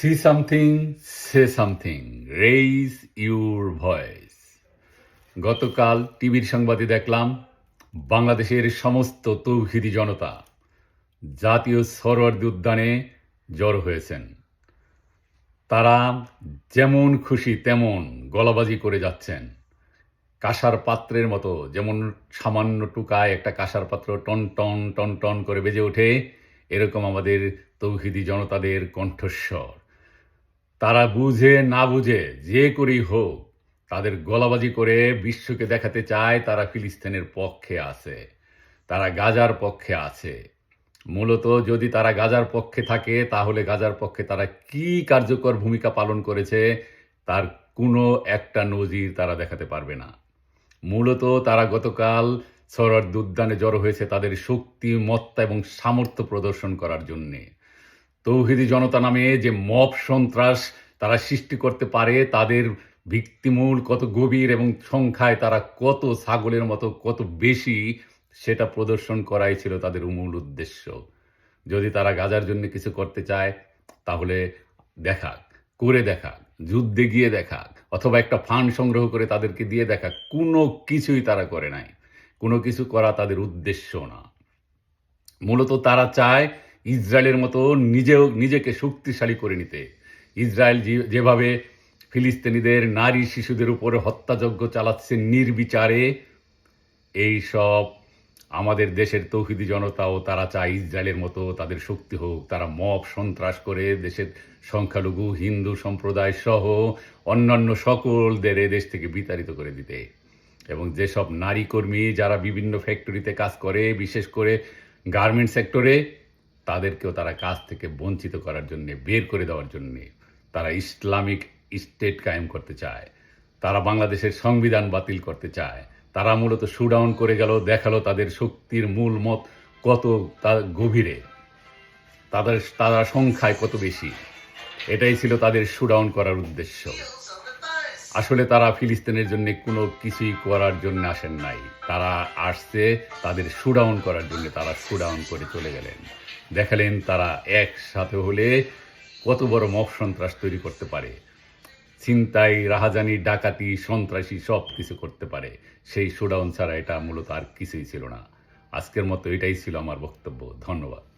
See something say something raise your voice গতকাল টিভির সংবাদে দেখলাম, বাংলাদেশের সমস্ত তৌহিদি জনতা জাতীয় সরোয়ার্দী উদ্যানে জড়ো হয়েছেন। তারা যেমন খুশি তেমন গলাবাজি করে যাচ্ছেন। কাঁসার পাত্রের মতো যেমন সামান্য টুকায় একটা কাঁসার পাত্র টন টন টন টন করে বেজে ওঠে, এরকম আমাদের তৌহিদি জনতাদের কণ্ঠস্বর। তারা বুঝে না বুঝে যে করেই হোক, তাদের গলাবাজি করে বিশ্বকে দেখাতে চায় তারা ফিলিস্তিনের পক্ষে আছে, তারা গাজার পক্ষে আছে। মূলত যদি তারা গাজার পক্ষে থাকে, তাহলে গাজার পক্ষে তারা কি কার্যকর ভূমিকা পালন করেছে, তার কোনো একটা নজির তারা দেখাতে পারবে না। মূলত তারা গতকাল সরার উদ্যানে জড়ো হয়েছে তাদের শক্তি, মত্তা এবং সামর্থ্য প্রদর্শন করার জন্যে। তৌহিদি জনতা নামে যে মব সন্ত্রাস তারা সৃষ্টি করতে পারে, তাদের ভিত্তিমূল কত গভীর এবং সংখ্যায় তারা কত ছাগলের মতো কত বেশি সেটা প্রদর্শন করাই ছিল তাদের মূল উদ্দেশ্য। যদি তারা গাজার জন্য কিছু করতে চায়, তাহলে দেখাক, করে দেখাক, যুদ্ধে গিয়ে দেখাক, অথবা একটা ফান্ড সংগ্রহ করে তাদেরকে দিয়ে দেখাক, কোনো কিছুই তারা করে নাই। কোনো কিছু করা তাদের উদ্দেশ্য না। মূলত তারা চায় ইসরায়েলের মতো নিজেও নিজেকে শক্তিশালী করে নিতে। ইসরায়েল যেভাবে ফিলিস্তিনিদের নারী শিশুদের উপরে হত্যাযজ্ঞ চালাচ্ছে নির্বিচারে, এই সব আমাদের দেশের তৌহিদি জনতাও তারা চায় ইসরায়েলের মতো তাদের শক্তি হোক। তারা মব সন্ত্রাস করে দেশের সংখ্যালঘু, হিন্দু সম্প্রদায় সহ অন্যান্য সকলদের দেশ থেকে বিতাড়িত করে দিতে। এবং যেসব নারী কর্মী যারা বিভিন্ন ফ্যাক্টরিতে কাজ করে, বিশেষ করে গার্মেন্ট সেক্টরে তাদেরকেও তারা কাজ থেকে বঞ্চিত করার জন্য, বের করে দেওয়ার জন্য তারা ইসলামিক স্টেট কায়েম করতে চায়। তারা বাংলাদেশের সংবিধান বাতিল করতে চায়। তারা মূলত শুডাউন করে গেল, দেখাল তাদের শক্তির মূল মত কত গভীরে। তাদের, তারা সংখ্যায় কত বেশি। এটাই ছিল তাদের শুডাউন করার উদ্দেশ্য। আসলে তারা ফিলিস্তিনের জন্য কোনো কিছুই করার জন্য আসেন নাই। তারা আসছে তাদের শুডাউন করার জন্য, তারা শুডাউন করে চলে গেলেন। দেখালেন তারা একসাথে হলে কত বড় মব সন্ত্রাস তৈরি করতে পারে। ছিনতাই, রাহাজানি, ডাকাতি, সন্ত্রাসী সব কিছু করতে পারে। সেই শুডাউন ছাড়া এটা মূলত আর কিছুই ছিল না। আজকের মতো এটাই ছিল আমার বক্তব্য। ধন্যবাদ।